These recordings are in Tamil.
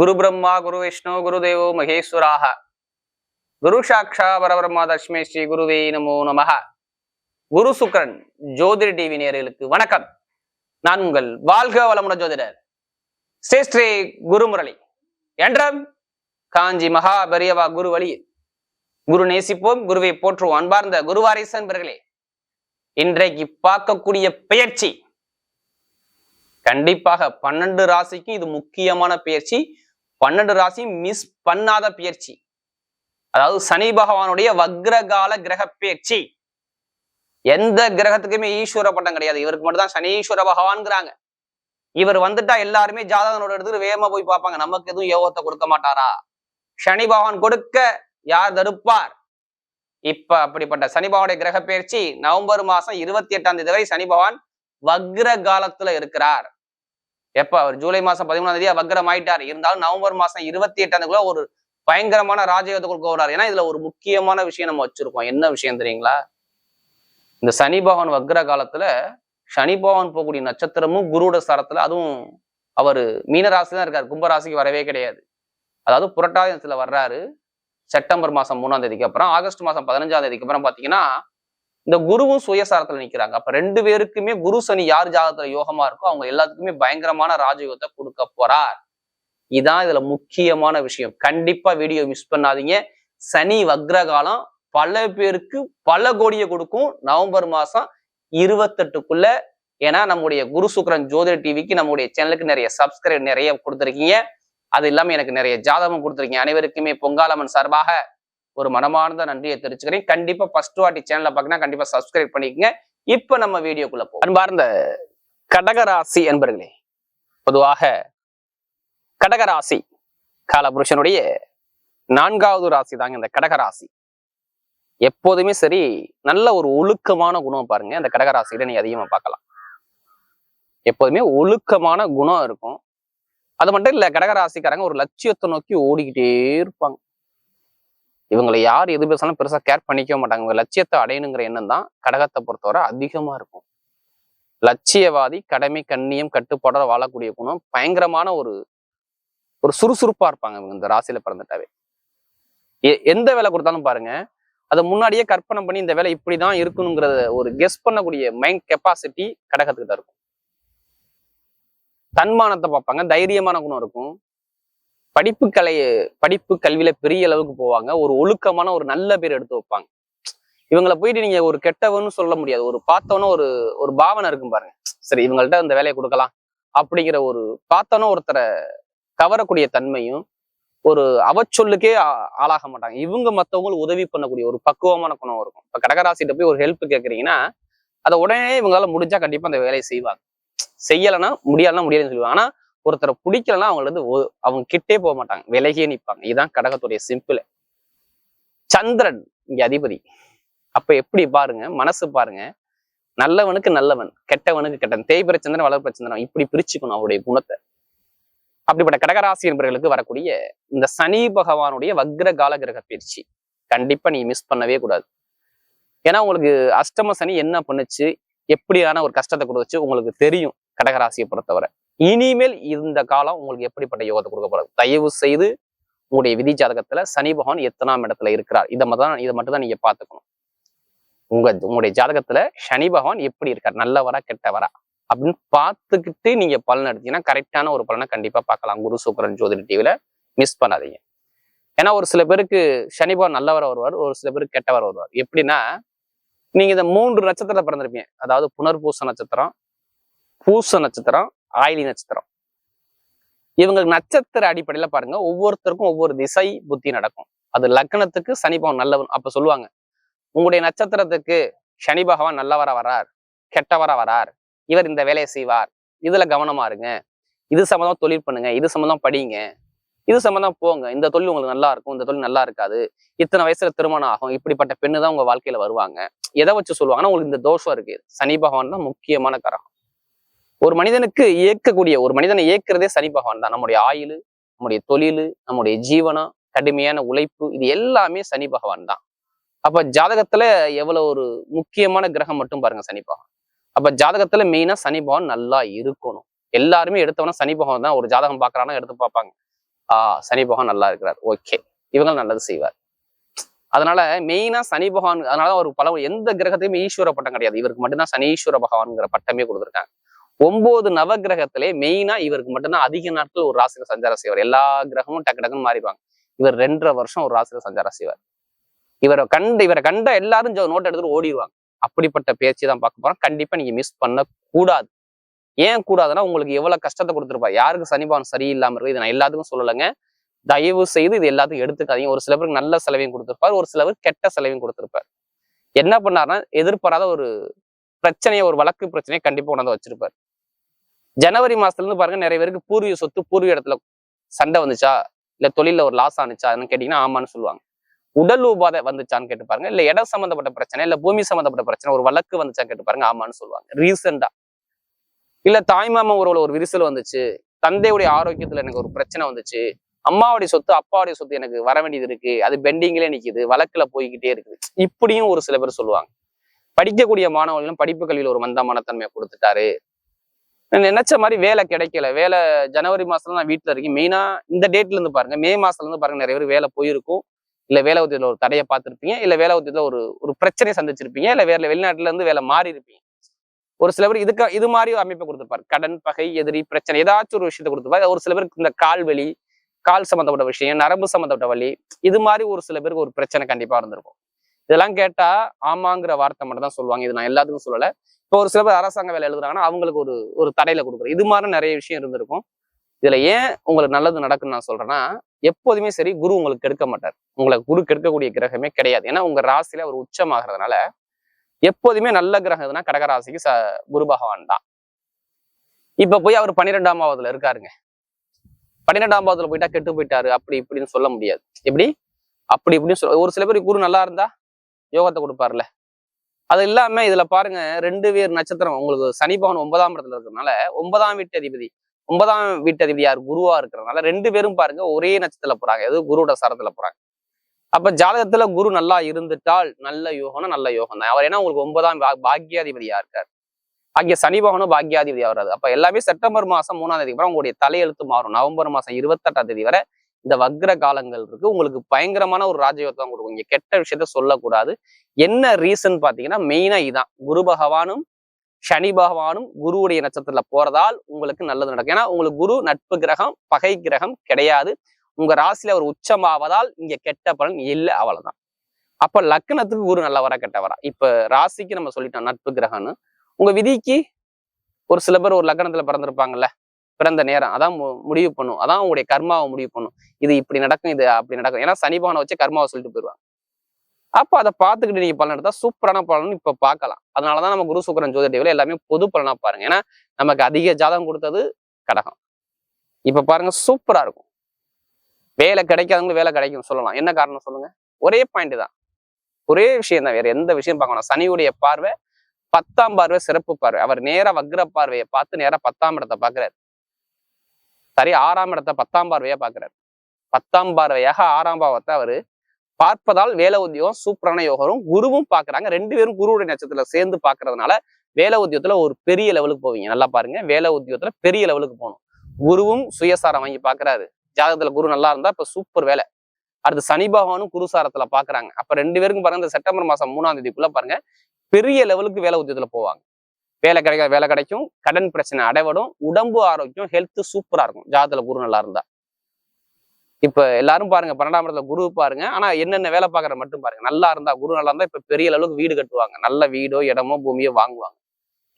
குரு பிரம்மா குரு விஷ்ணு குரு தேவோ மகேஸ்வராக. குரு சாட்சா பரபிரம்மா தஷ்மே ஸ்ரீ குருவே நமோ நமக குரு சுக்ரன் ஜோதிட டிவி நேர்களுக்கு வணக்கம். நான் உங்கள் வாழ்க வளமுடன் ஜோதிடர் ஸ்ரீ ஸ்ரீ குருமுரளி. என்றும் காஞ்சி மகா பெரியவா குரு வழியில் குரு நேசிப்போம் குருவை போற்றுவோம். அன்பார்ந்த குருவாரிசன் என்பர்களே இன்றைக்கு பார்க்கக்கூடிய பெயர்ச்சி. கண்டிப்பாக பன்னெண்டு ராசிக்கு இது முக்கியமான பயிற்சி பன்னெண்டு ராசி மிஸ் பண்ணாத பயிற்சி. அதாவது சனி பகவானுடைய வக்ரகால கிரக பயிற்சி எந்த கிரகத்துக்குமே ஈஸ்வர பட்டம் கிடையாது. இவருக்கு மட்டும் தான் சனீஸ்வர பகவான்ங்கிறாங்க. இவர் வந்துட்டா எல்லாருமே ஜாதகனோட எடுத்து வேகமா போய் பார்ப்பாங்க. நமக்கு எதுவும் யோகத்தை கொடுக்க மாட்டாரா? சனி பகவான் கொடுக்க யார் தடுப்பார்? இப்ப அப்படிப்பட்ட சனி பகவானுடைய கிரக பயிற்சி நவம்பர் மாசம் இருபத்தி எட்டாம் தேதி வரை சனி பகவான் வக்ர காலத்துல இருக்கிறார். எப்ப? அவர் ஜூலை மாசம் பதிமூணாம் தேதி வக்ரம் ஆயிட்டார். இருந்தாலும் நவம்பர் மாசம் இருபத்தி எட்டாம் ஒரு பயங்கரமான ராஜயோகத்துக்குள் கொடுக்க ஏன்னா இதுல ஒரு முக்கியமான விஷயம் நம்ம வச்சிருக்கோம். என்ன விஷயம் தெரியுங்களா? இந்த சனி பகவான் வக்ர காலத்துல சனி பகவான் போகக்கூடிய நட்சத்திரமும் குருவோட சரத்துல அதுவும் அவர் மீனராசி தான் இருக்காரு. கும்பராசிக்கு வரவே கிடையாது. அதாவது புரட்டாதி வர்றாரு. செப்டம்பர் மாசம் மூணாம் தேதிக்கு அப்புறம் ஆகஸ்ட் மாசம் பதினஞ்சாம் தேதிக்கு அப்புறம் பாத்தீங்கன்னா இந்த குருவும் சுயசாரத்துல நிக்கிறாங்க. அப்ப ரெண்டு பேருக்குமே குரு சனி யார் ஜாதகத்துல யோகமா இருக்கோ அவங்க எல்லாத்துக்குமே பயங்கரமான ராஜயோகத்தை கொடுக்க போறார். இதான் இதுல முக்கியமான விஷயம். கண்டிப்பா வீடியோ மிஸ் பண்ணாதீங்க. சனி வக்ரகாலம் பல பேருக்கு பல கோடியை கொடுக்கும். நவம்பர் மாசம் இருபத்தெட்டுக்குள்ள ஏன்னா நம்முடைய குரு சுக்கரன் ஜோதிட டிவிக்கு நம்முடைய சேனலுக்கு நிறைய சப்ஸ்கிரைப் நிறைய கொடுத்துருக்கீங்க. அது இல்லாம எனக்கு நிறைய ஜாதகம் கொடுத்துருக்கீங்க. அனைவருக்குமே பொங்காலம்மன் சார்பாக ஒரு மனமார்ந்த நன்றியை தெரிவிச்சுக்கிறேன். கண்டிப்பா ஃபர்ஸ்ட் வாட்டி சேனலை பார்க்கணும் கண்டிப்பா சப்ஸ்கிரைப் பண்ணிக்கங்க. இப்ப நம்ம வீடியோக்குள்ள போ அன்பார்ந்த கடகராசி என்பர்களே பொதுவாக கடகராசி காலபுருஷனுடைய நான்காவது ராசி தாங்க இந்த கடகராசி. எப்போதுமே சரி நல்ல ஒரு ஒழுக்கமான குணம் பாருங்க. அந்த கடகராசியில நீ அதிகமா பார்க்கலாம். எப்போதுமே ஒழுக்கமான குணம் இருக்கும். அது மட்டும் இல்ல கடகராசிக்காரங்க ஒரு லட்சியத்தை நோக்கி ஓடிக்கிட்டே இருப்பாங்க. இவங்களை யார் எது பேசாலும் பெருசா கேர் பண்ணிக்க மாட்டாங்க. இவங்க லட்சியத்தை அடையணுங்கிற எண்ணம் தான் கடகத்தை பொறுத்தவரை அதிகமா இருக்கும். லட்சியவாதி கடமை கண்ணியம் கட்டுப்பாடோட வாழக்கூடிய குணம் பயங்கரமான ஒரு ஒரு சுறுசுறுப்பா இருப்பாங்க இவங்க இந்த ராசியில பிறந்துட்டாவே. எ- எந்த வேலை கொடுத்தாலும் பாருங்க அதை முன்னாடியே கற்பனை பண்ணி இந்த வேலை இப்படிதான் இருக்கணுங்கிறத ஒரு கெஸ் பண்ணக்கூடிய மைண்ட் கெப்பாசிட்டி கடகத்துக்கிட்ட இருக்கும். தன்மானத்தை பார்ப்பாங்க தைரியமான குணம் இருக்கும். படிப்பு கலை படிப்பு கல்வியில பெரிய அளவுக்கு போவாங்க. ஒரு ஒழுக்கமான ஒரு நல்ல பேர் எடுத்து வைப்பாங்க. இவங்களை போயிட்டு நீங்க ஒரு கெட்டவன்னு சொல்ல முடியாது. ஒரு பார்த்தோன்னா ஒரு ஒரு பாவனை இருக்கும் பாருங்க. சரி இவங்கள்ட்ட அந்த வேலையை கொடுக்கலாம் அப்படிங்கிற ஒரு பார்த்தோன்னா ஒருத்தரை கவரக்கூடிய தன்மையும் ஒரு அவச்சொல்லுக்கே ஆளாக மாட்டாங்க. இவங்க மற்றவங்களுக்கு உதவி பண்ணக்கூடிய ஒரு பக்குவமான குணம் இருக்கும். இப்ப கடகராசிட்ட போய் ஒரு ஹெல்ப் கேக்குறீங்கன்னா அதை உடனே இவங்களால முடிஞ்சா கண்டிப்பா அந்த வேலையை செய்வாங்க. செய்யலைன்னா முடியாதுன்னா முடியாதுன்னு சொல்லுவாங்க. ஆனா ஒருத்தரை பிடிக்கலன்னா அவங்கள வந்து அவங்க கிட்டே போக மாட்டாங்க. விலகியே நிற்பாங்க இதுதான் கடகத்துடைய சிம்பிள் சந்திரன் இங்க அதிபதி. அப்ப எப்படி பாருங்க மனசு பாருங்க. நல்லவனுக்கு நல்லவன் கெட்டவனுக்கு கெட்டவன் தேய்பிர சந்திரன் வளர்ப்பிற சந்திரன் இப்படி பிரிச்சுக்கணும் அவருடைய குணத்தை. அப்படிப்பட்ட கடகராசி என்பவர்களுக்கு வரக்கூடிய இந்த சனி பகவானுடைய வக்ர கால கிரக பயிற்சி. கண்டிப்பா நீ மிஸ் பண்ணவே கூடாது. ஏன்னா உங்களுக்கு அஷ்டம சனி என்ன பண்ணுச்சு எப்படியான ஒரு கஷ்டத்தை கொடுத்துச்சு உங்களுக்கு தெரியும் கடகராசியை பொறுத்தவரை. இனிமேல் இந்த காலம் உங்களுக்கு எப்படிப்பட்ட யோகத்தை கொடுக்க போறது தயவு செய்து உங்களுடைய விதி ஜாதகத்துல சனி பகவான் எத்தனாம் இடத்துல இருக்கிறார்? இதை மட்டும் தான் இதை மட்டும் தான் நீங்க பாத்துக்கணும் உங்க உங்களுடைய ஜாதகத்துல சனி பகவான் எப்படி இருக்கார்? நல்லவரா கெட்டவரா? அப்படின்னு பார்த்துக்கிட்டு நீங்க பலன் எடுத்தீங்கன்னா கரெக்டான ஒரு பலனை கண்டிப்பா பார்க்கலாம். குரு சுக்கரன் ஜோதிட டிவில மிஸ் பண்ணாதீங்க. ஏன்னா ஒரு சில பேருக்கு சனி பகவான் நல்லவரா வருவார் ஒரு சில பேருக்கு கெட்டவரா வருவார். எப்படின்னா நீங்க இந்த மூன்று நட்சத்திரத்துல பிறந்திருப்பீங்க. அதாவது புனர்பூச நட்சத்திரம் பூச நட்சத்திரம் ஆயிலி நட்சத்திரம். இவங்களுக்கு நட்சத்திர அடிப்படையில பாருங்க ஒவ்வொருத்தருக்கும் ஒவ்வொரு திசை புத்தி நடக்கும். அது லக்னத்துக்கு சனி பகவான் நல்லவன் அப்ப சொல்லுவாங்க. உங்களுடைய நட்சத்திரத்துக்கு சனி பகவான் நல்லவர வரார் கெட்டவர வரார் இவர் இந்த வேலையை செய்வார் இதுல கவனமா இருங்க. இது சம்மந்தம் தொழில் பண்ணுங்க இது சம்மந்தம் படிங்க இது சம்மந்தம் போங்க. இந்த தொழில் உங்களுக்கு நல்லா இருக்கும் இந்த தொழில் நல்லா இருக்காது இத்தனை வயசுல திருமணம் ஆகும் இப்படிப்பட்ட பெண்ணு தான் உங்க வாழ்க்கையில வருவாங்க. எதை வச்சு சொல்லுவாங்கன்னா உங்களுக்கு இந்த தோஷம் இருக்கு. சனி பகவான் தான் முக்கியமான கரகம். ஒரு மனிதனுக்கு இயக்கக்கூடிய ஒரு மனிதனை இயக்குறதே சனி பகவான் தான். நம்முடைய ஆயுள் நம்முடைய தொழில் நம்முடைய ஜீவனம் கடுமையான உழைப்பு இது எல்லாமே சனி பகவான் தான். அப்ப ஜாதகத்துல எவ்வளவு ஒரு முக்கியமான கிரகம் மட்டும் பாருங்க சனி பகவான். அப்ப ஜாதகத்துல மெயினா சனி பகவான் நல்லா இருக்கணும். எல்லாருமே எடுத்தவன சனி பகவான் தான் ஒரு ஜாதகம் பாக்குறானா எடுத்து பார்ப்பாங்க. ஆஹ் சனி பகவான் நல்லா இருக்கிறார். ஓகே. இவங்க நல்லது செய்வார். அதனால மெயினா சனி பகவான் அதனால ஒரு பல எந்த கிரகத்தையுமே ஈஸ்வர பட்டம் கிடையாது. இவருக்கு மட்டும்தான் சனீஸ்வர பகவான்ங்கிற பட்டமே கொடுத்துருக்காங்க. ஒன்பது நவகிரகத்திலே மெயினா இவருக்கு மட்டும்தான் அதிக நாட்கள் ஒரு ராசியில சஞ்சாரம் செய்வார். எல்லா கிரகமும் டக்கு டக்குன்னு மாறிடுவாங்க. இவர் ரெண்டரை வருஷம் ஒரு ராசியில சஞ்சாரம் செய்வார். இவரை கண்ட இவரை கண்ட எல்லாரும் நோட் எடுத்துட்டு ஓடிடுவாங்க. அப்படிப்பட்ட பேச்சு தான் பார்க்க போறோம். கண்டிப்பா நீங்க மிஸ் பண்ண கூடாது ஏன் கூடாதுன்னா உங்களுக்கு எவ்வளவு கஷ்டத்தை கொடுத்துருப்பா. யாருக்கு சனிபாவம் சரியில்லாம இருக்கு இது நான் எல்லாத்துக்கும் சொல்லலைங்க. தயவு செய்து இது எல்லாத்துக்கும் எடுத்துக்காதீங்க. ஒரு சில பேருக்கு நல்ல செலவையும் கொடுத்துருப்பார். ஒரு சிலருக்கு கெட்ட செலவையும் கொடுத்துருப்பார். என்ன பண்ணாருன்னா எதிர்பாராத ஒரு பிரச்சனையை ஒரு வழக்கு பிரச்சனையை கண்டிப்பா கொண்டாந்து வச்சிருப்பார். ஜனவரி மாசத்துல இருந்து பாருங்க நிறைய பேருக்கு பூர்வீக சொத்து பூர்வீக இடத்துல சண்டை வந்துச்சா? இல்ல தொழில ஒரு லாஸ் ஆனிச்சா? கேட்டீங்கன்னா ஆமான்னு சொல்லுவாங்க. உடல் உபாதை வந்துச்சான்னு கேட்டு பாருங்க. இல்ல இடம் சம்பந்தப்பட்ட பிரச்சனை இல்ல பூமி சம்பந்தப்பட்ட பிரச்சனை ஒரு வழக்கு வந்துச்சா கேட்டு பாருங்க ஆமான்னு சொல்லுவாங்க. ரீசெண்டா இல்ல தாய்மாமன் உறவுல ஒரு விரிசல் வந்துச்சு. தந்தையுடைய ஆரோக்கியத்துல எனக்கு ஒரு பிரச்சனை வந்துச்சு. அம்மாவுடைய சொத்து அப்பாவுடைய சொத்து எனக்கு வர வேண்டியது இருக்கு. அது பெண்டிங்லேயே நிக்குது. வழக்குல போய்கிட்டே இருக்குது. இப்படியும் ஒரு சில பேர் சொல்லுவாங்க. படிக்கக்கூடிய மாணவர்களும் படிப்பு கல்வியில ஒரு மந்தமான தன்மையை கொடுத்துட்டாரு. நினைச்ச மாதிரி வேலை கிடைக்கல. வேலை ஜனவரி மாசத்துல நான் வீட்டுல இருக்கேன். மெயினா இந்த டேட்ல இருந்து பாருங்க. மே மாசத்துல இருந்து பாருங்க நிறைய பேர் வேலை போயிருக்கும். இல்ல வேலை உத்தியத்துல ஒரு தடையை பார்த்திருப்பீங்க. இல்ல வேலை உத்தியத்துல ஒரு ஒரு பிரச்சனையை சந்திச்சிருப்பீங்க. இல்ல வேற வெளிநாட்டுல இருந்து வேலை மாறி இருப்பீங்க. ஒரு சில பேர் இதுக்கு இது மாதிரி அமைப்பை கொடுத்துருப்பாரு கடன் பகை எதிரி பிரச்சனை ஏதாச்சும் ஒரு விஷயத்த கொடுத்துருப்பாரு ஒரு சில பேருக்கு இந்த கால் வலி கால் சம்பந்தப்பட்ட விஷயம் நரம்பு சம்பந்தப்பட்ட வலி இது மாதிரி ஒரு சில பேருக்கு ஒரு பிரச்சனை கண்டிப்பா இருந்திருக்கும். இதெல்லாம் கேட்டா ஆமாங்கிற வார்த்தை மட்டும் தான் சொல்லுவாங்க. இது நான் எல்லாத்துக்கும் சொல்லல. இப்போ ஒரு சில பேர் அரசாங்க வேலை எழுதுறாங்கன்னா அவங்களுக்கு ஒரு ஒரு தடையில கொடுக்குறேன் இது மாதிரி நிறைய விஷயம் இருந்திருக்கும். இதுல ஏன் உங்களுக்கு நல்லது நடக்குன்னு நான் சொல்றேன்னா எப்போதுமே சரி குரு உங்களுக்கு கெடுக்க மாட்டார். உங்களுக்கு குரு கெடுக்கக்கூடிய கிரகமே கிடையாது. ஏன்னா உங்க ராசியில அவர் உச்சமாகறதுனால எப்போதுமே நல்ல கிரகம் எதுனா கடகராசிக்கு ச குரு பகவான் தான். இப்ப போய் அவர் பன்னிரெண்டாம் பாவத்துல இருக்காருங்க. பன்னிரெண்டாம் பாவத்துல போயிட்டா கெட்டு போயிட்டாரு அப்படி இப்படின்னு சொல்ல முடியாது. எப்படி? அப்படி இப்படின்னு சொல்ல ஒரு சில பேர் குரு நல்லா இருந்தா யோகத்தை கொடுப்பார்ல அது இல்லாம இதுல பாருங்க ரெண்டு பேர் நட்சத்திரம். உங்களுக்கு சனி ஒன்பதாம் இடத்துல இருக்கிறதுனால ஒன்பதாம் வீட்டு அதிபதி ஒன்பதாம் வீட்டு அதிபதி யார்? குருவா இருக்கிறதுனால ரெண்டு பேரும் பாருங்க ஒரே நட்சத்திரத்துல போறாங்க. எது? குருவோட சரத்துல போறாங்க. அப்ப ஜாதகத்துல குரு நல்லா இருந்துட்டால் நல்ல யோகம்னா நல்ல யோகம் தான் அவர் ஏன்னா உங்களுக்கு ஒன்பதாம் பா- பாக்கியாதிபதியா இருக்கார்? அங்கே சனி பகவானும் பாக்கியாதிபதியா வர்றாரு. அப்ப எல்லாமே செப்டம்பர் மாசம் மூணாம் தேதிக்கு அப்புறம் உங்களுடைய தலையெழுத்து மாறும். நவம்பர் மாசம் இருபத்தெட்டாம் தேதி வரை இந்த வக்ர காலங்கள் இருக்கு. உங்களுக்கு பயங்கரமான ஒரு ராஜயோகத்தை கொடுக்கும். இங்க கெட்ட விஷயத்த சொல்லக்கூடாது. என்ன ரீசன் பாத்தீங்கன்னா மெயினா இதான். குரு பகவானும் சனி பகவானும் குருவுடைய நட்சத்திரத்துல போறதால் உங்களுக்கு நல்லது நடக்கும். ஏன்னா உங்களுக்கு குரு நட்பு கிரகம் பகை கிரகம் கிடையாது. உங்க ராசியில ஒரு உச்சமாவதால் இங்க கெட்ட பலன் இல்லை அவ்வளவுதான். அப்ப லக்னத்துக்கு குரு நல்லவரா கெட்டவரா? இப்ப ராசிக்கு நம்ம சொல்லிட்டோம் நட்பு கிரகம்னு. உங்க விதிக்கு ஒரு சில பேர் ஒரு லக்னத்துல பிறந்திருப்பாங்கல்ல. பிறந்த நேரம். அதான் முடிவு பண்ணும். அதான் உங்களுடைய கர்மாவை முடிவு பண்ணும். இது இப்படி நடக்கும் இது அப்படி நடக்கும். ஏன்னா சனி பவனை வச்சு கர்மாவை சொல்லிட்டு போயிடுவாங்க அப்போ அதை பார்த்துக்கிட்டு நீங்க பலன் எடுத்தா சூப்பரான பலன் இப்ப பார்க்கலாம். அதனாலதான் நம்ம குரு சுக்கரன் ஜோதிட எல்லாமே பொது பலனா பாருங்க. ஏன்னா நமக்கு அதிக ஜாதகம் கொடுத்தது கடகம். இப்ப பாருங்க சூப்பரா இருக்கும். வேலை கிடைக்காதவங்களுக்கு வேலை கிடைக்கும் சொல்லலாம். என்ன காரணம் சொல்லுங்க? ஒரே பாயிண்ட் தான். ஒரே விஷயம் தான். வேற எந்த விஷயம் பார்க்கணும் சனியுடைய பார்வை பத்தாம் பார்வை சிறப்பு பார்வை. அவர் நேரா வக்ர பார்வையை பார்த்து நேரா பத்தாம் இடத்தை பாக்குறாரு சரி ஆறாம் இடத்தை பத்தாம் பார்வையா பாக்குறாரு பத்தாம் பார்வையாக ஆறாம் பாவத்தை அவரு பார்ப்பதால் வேலை உத்தியோகம் சூப்பரான யோகம் குருவும் பாக்குறாங்க ரெண்டு பேரும் குருவுடைய நட்சத்திரத்துல சேர்ந்து பார்க்கறதுனால வேலை உத்தியோகத்துல ஒரு பெரிய லெவலுக்கு போவீங்க. நல்லா பாருங்க. வேலை உத்தியோகத்துல பெரிய லெவலுக்கு போகணும். குருவும் சுயசாரம் வாங்கி பாக்குறாரு ஜாதகத்துல குரு நல்லா இருந்தா இப்ப சூப்பர் வேலை. அடுத்து சனி பகவானும் குருசாரத்துல பாக்குறாங்க அப்ப ரெண்டு பேருக்கும் பாருங்க இந்த செப்டம்பர் மாசம் மூணாம் தேதிக்குள்ள பாருங்க பெரிய லெவலுக்கு வேலை உத்தியத்துல போவாங்க. வேலை கிடைக்க வேலை கிடைக்கும் கடன் பிரச்சனை அடைவடும் உடம்பு ஆரோக்கியம் ஹெல்த் சூப்பரா இருக்கும். ஜாதகத்துல குரு நல்லா இருந்தா. இப்ப எல்லாரும் பாருங்க பன்னெண்டாம் இடத்துல குரு பாருங்க. ஆனா என்னென்ன வேலை பாக்குற மட்டும் பாருங்க. நல்லா இருந்தா குரு நல்லா இருந்தா இப்ப பெரிய அளவுக்கு வீடு கட்டுவாங்க. நல்ல வீடோ இடமோ பூமியோ வாங்குவாங்க.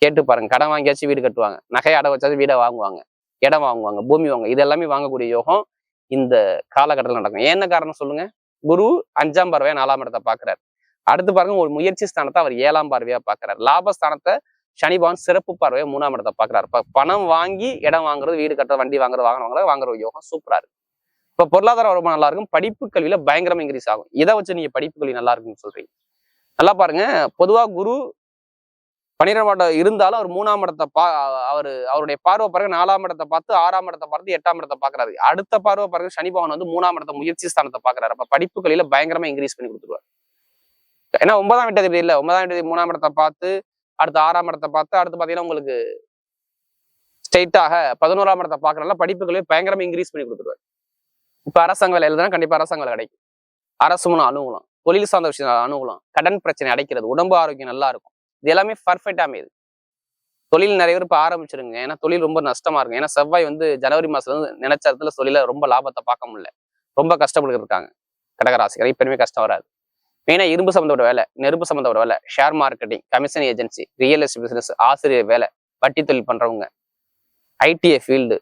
கேட்டு பாருங்க கடன் வாங்கியாச்சும் வீடு கட்டுவாங்க. நகையை அடை வச்சாச்சும் வீடை வாங்குவாங்க. இடம் வாங்குவாங்க பூமி வாங்க இது எல்லாமே வாங்கக்கூடிய யோகம் இந்த காலகட்டத்தில் நடக்கும். என்ன காரணம் சொல்லுங்க? குரு அஞ்சாம் பார்வையா நாலாம் இடத்தை பாக்குறாரு அடுத்து பாருங்க ஒரு முயற்சி ஸ்தானத்தை அவர் ஏழாம் பார்வையா பாக்குறாரு லாபஸ்தானத்தை சனி சிறப்பு பார்வையை மூணாம் இடத்தை பாக்குறாரு இப்போ பணம் வாங்கி இடம் வாங்குறது வீடு கட்டுறது வண்டி வாங்குறது வாகனம் வாங்குறது வாங்குற யோகம் சூப்பரா இருக்கு. இப்ப பொருளாதார வருமானம் நல்லா இருக்கும். படிப்பு கல்வியில பயங்கரமா இன்க்ரீஸ் ஆகும். இதை வச்சு நீங்க படிப்பு கல்வி நல்லா இருக்குன்னு சொல்றீங்க. நல்லா பாருங்க. பொதுவா குரு பன்னிரெண்டாம் இடம் இருந்தாலும் அவர் மூணாம் இடத்தை பா அவர் அவருடைய பார்வை பாருங்க. நாலாம் இடத்தை பார்த்து ஆறாம் இடத்தை பார்த்து எட்டாம் இடத்தை பாக்குறாரு அடுத்த பார்வை பாருங்க. சனி பவன் வந்து மூணாம் இடத்த முயற்சி ஸ்தானத்தை பாக்குறாரு அப்ப படிப்பு கல்வியில பயங்கரமா இன்க்ரீஸ் பண்ணி கொடுத்துருவாரு. ஏன்னா ஒன்பதாம் இடத்தை இல்ல. ஒன்பதாம் இடத்தை மூணாம் இடத்தை பார்த்து அடுத்து ஆறாம் இடத்தை பார்த்து அடுத்து பாத்தீங்கன்னா உங்களுக்கு ஸ்ட்ரெயிட்டாக பதினோராம் இடத்தை பாக்குறதுனால படிப்புகளையும் பயங்கரமாக பயங்கரமா இன்க்ரீஸ் பண்ணி கொடுத்துருவாரு. இப்ப அரசாங்க வேலை எழுதுனா கண்டிப்பா அரசாங்க வேலை கிடைக்கும். அரசு மூணு அணுகலாம். தொழில் சார்ந்த விஷயம் அணுகலாம். கடன் பிரச்சனை அடைக்கிறது உடம்பு ஆரோக்கியம் நல்லா இருக்கும். இது எல்லாமே பர்ஃபெக்டாக அமையுது. தொழில் நிறைய பேர் இப்போ ஆரம்பிச்சிருங்க. ஏன்னா தொழில் ரொம்ப நஷ்டமா இருக்கும். ஏன்னா செவ்வாய் வந்து ஜனவரி மாசத்துல வந்து நினைச்ச இடத்துல தொழில ரொம்ப லாபத்தை பார்க்க முடியல. ரொம்ப கஷ்டப்பட்டு இருக்காங்க. கடகராசிகள் இப்பயுமே கஷ்டம் வராது. மெயினாக இரும்பு சம்மந்தப்பட்ட வேலை நெருப்பு சம்மந்தப்பட்ட வேலை share marketing commission agency real estate business ஆசிரியர் வேலை வட்டி தொழில் பண்றவங்க ஐடிஐ ஃபீல்டு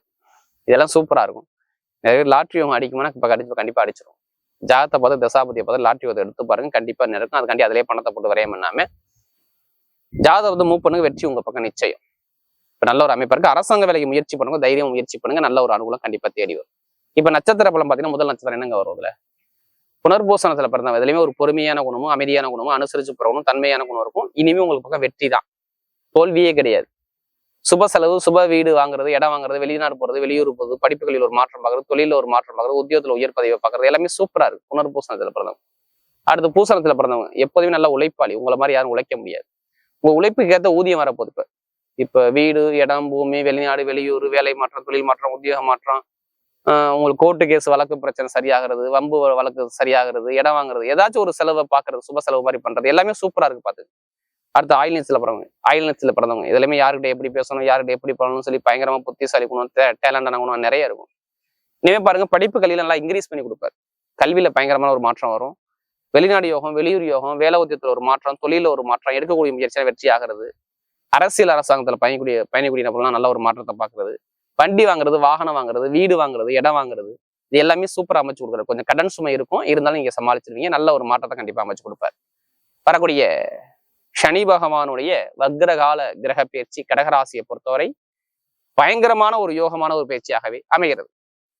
இதெல்லாம் சூப்பரா இருக்கும். நிறைய லாட்ரி அவங்க அடிக்குமானா இப்போ கண்டிப்பா கண்டிப்பா அடிச்சிடும் ஜாதத்தை பார்த்து தசாபதியை பார்த்து லாட்ரி அதை எடுத்து பாருங்க கண்டிப்பா நடக்கும் அதுக்காண்டி அதிலே பணத்தை போட்டு வரையம் பண்ணாம ஜாதகம் வந்து மூவ் பண்ணுங்க வெற்றி உங்க பக்கம் நிச்சயம். இப்போ நல்ல ஒரு அமைப்பு இருக்குது அரசாங்க வேலைக்கு முயற்சி பண்ணுங்க தைரியம் முயற்சி பண்ணுங்க நல்ல ஒரு அனுகூலம் கண்டிப்பா தேடி வரும். இப்ப நட்சத்திர பலம் பாத்தீங்கன்னா முதல் நட்சத்திரம் என்னங்க வரும் இதுல புனர்பூசணத்துல பிறந்தவங்க இதுலயுமே ஒரு பொறுமையான குணமும் அமைதியான குணமும் அனுசரிச்சு போறவனும் தன்மையான குணம் இருக்கும். இனிமே உங்களுக்கு பக்கம் வெற்றி தான். தோல்வியே கிடையாது. சுப செலவு சுப வீடு வாங்குறது இடம் வாங்குறது வெளிநாடு போறது வெளியூர் போறது படிப்புகளில் ஒரு மாற்றம் பார்க்குறது தொழில ஒரு மாற்றம் பார்க்குறது உத்தியோகத்துல உயர் பதவியை பார்க்குறது எல்லாமே சூப்பரா இருக்கு. புனர்பூசணத்துல பிறந்தவங்க அடுத்து பூசணத்தில் பிறந்தவங்க எப்போதுமே நல்ல உழைப்பாளி. உங்களை மாதிரி யாரும் உழைக்க முடியாது. உங்க உழைப்புக்கு ஏற்ற ஊதியம் வரப்போகுது இப்ப. இப்ப வீடு இடம் பூமி வெளிநாடு வெளியூர் வேலை மாற்றம் தொழில் மாற்றம் உத்தியோக மாற்றம் உங்களுக்கு கோர்ட்டு கேஸ் வழக்கு பிரச்சனை சரியாகிறது வம்பு வழக்கு சரியாகிறது இடம் வாங்குறது ஏதாச்சும் ஒரு செலவை பார்க்கறது சுப செலவு மாதிரி பண்றது எல்லாமே சூப்பரா இருக்கு பாத்து. அடுத்து ஆயில் நிச்சல பிறந்தவங்க ஆயில் நிச்சல பிறந்தவங்க எல்லாமே யாருக்கிட்ட எப்படி பேசணும் யாருக்கிட்ட எப்படி பண்ணணும்னு சொல்லி பயங்கரமா புத்திசாலி குணம் டேலண்டான குணம் நிறைய இருக்கும். இனிமே பாருங்க படிப்பு கல்வியில நல்லா இன்க்ரீஸ் பண்ணி கொடுப்பாரு. கல்வியில பயங்கரமான ஒரு மாற்றம் வரும். வெளிநாடு யோகம் வெளியூர் யோகம் வேலை உத்தியத்தில் ஒரு மாற்றம் தொழில ஒரு மாற்றம் எடுக்கக்கூடிய முயற்சியாக வெற்றி ஆகிறது. அரசியல் அரசாங்கத்தில் பயணிக்கூடிய பயணிக்கூடிய நபர்கள்லாம் நல்ல ஒரு மாற்றத்தை பார்க்கறது. வண்டி வாங்குறது வாகனம் வாங்குறது வீடு வாங்குறது இடம் வாங்குறது இது எல்லாமே சூப்பரா அமைச்சு கொடுக்குறாரு கொஞ்சம் கடன் சுமை இருக்கும். இருந்தாலும் நீங்க சமாளிச்சிருவீங்க. நல்ல ஒரு மாற்றத்தை கண்டிப்பா அமைச்சு கொடுப்பாரு. வரக்கூடிய சனி பகவானுடைய வக்ரகால கிரக பயிற்சி கடகராசியை பொறுத்தவரை பயங்கரமான ஒரு யோகமான ஒரு பயிற்சியாகவே அமைகிறது.